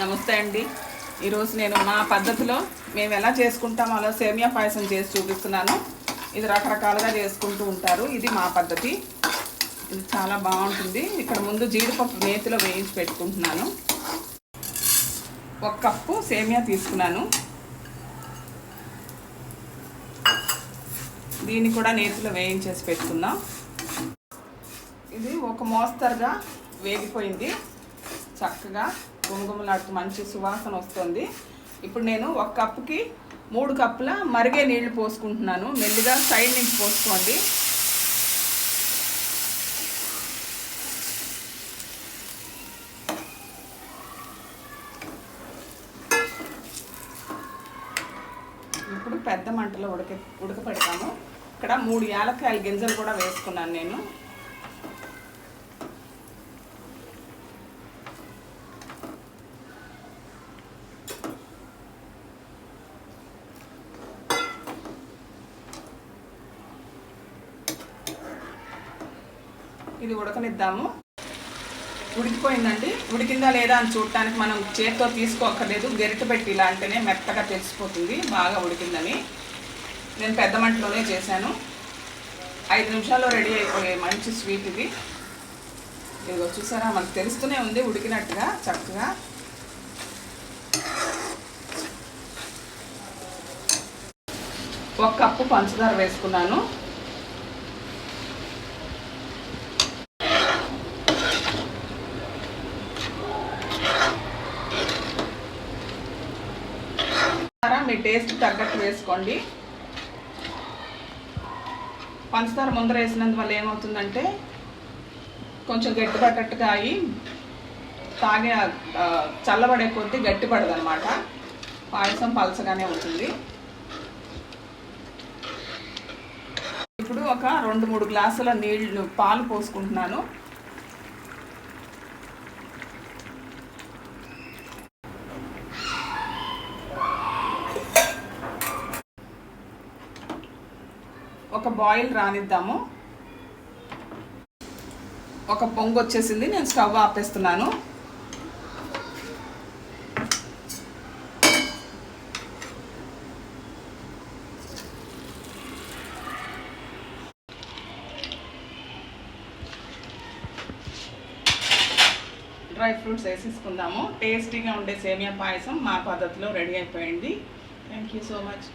నమస్తే అండి. ఈరోజు నేను మా పద్ధతిలో మేము ఎలా చేసుకుంటామో అలా సేమియా పాయసం చేసి చూపిస్తున్నాను. ఇది రకరకాలుగా చేసుకుంటూ ఉంటారు. ఇది మా పద్ధతి. ఇది చాలా బాగుంటుంది. ఇక్కడ ముందు జీడిపప్పు నేతిలో వేయించి పెట్టుకుంటున్నాను. ఒక కప్పు సేమియా తీసుకున్నాను. దీన్ని కూడా నేతిలో వేయించేసి పెట్టుకుందాం. ఇది ఒక మోస్తరుగా వేగిపోయింది. చక్కగా గుమగుమలాడుతూ మంచి సువాసన వస్తుంది. ఇప్పుడు నేను ఒక కప్పుకి మూడు కప్పుల మరిగే నీళ్ళు పోసుకుంటున్నాను. మెల్లిగా సైడ్ నుంచి పోసుకోండి. ఇప్పుడు పెద్ద మంటలో ఉడక ఉడకపెడతాము. ఇక్కడ మూడు యాలక్కాయల గింజలు కూడా వేసుకున్నాను నేను. ఇది ఉడకనిద్దాము. ఉడికిపోయిందండి. ఉడికిందా లేదా అని చూడటానికి మనం చేతితో తీసుకోక్కర్లేదు. గరిట పెట్టి ఇలా అంటేనే మెత్తగా తెలిసిపోతుంది. బాగా ఉడికిందని. నేను పెద్ద మంటలోనే చేశాను. ఐదు నిమిషాల్లో రెడీ అయిపోయే మంచి స్వీట్ ఇది. ఇదిగో చూసారా? మనకు తెలుస్తూనే ఉంది ఉడికినట్టుగా చక్కగా. ఒక కప్పు పంచదార వేసుకున్నాను. టేస్ట్ తగ్గట్టు వేసుకోండి. పంచదార ముందర వేసినందువల్ల ఏమవుతుందంటే కొంచెం గట్టి పట్టట్టుగా అయ్యి తాగే చల్లబడే కొద్దీ గట్టి పడదు అనమాట పాయసం పలసగానే ఉంటుంది. ఇప్పుడు ఒక రెండు మూడు గ్లాసుల నీళ్ళు పాలు పోసుకుంటున్నాను. ఒక బాయిల్ రానిద్దాము. ఒక పొంగు వచ్చేసింది నేను స్టవ్ ఆపేస్తున్నాను. డ్రై ఫ్రూట్స్ వేసేసుకుందాము. టేస్టీగా ఉండే సేమియా పాయసం మా పద్ధతిలో రెడీ అయిపోయింది. Thank you so much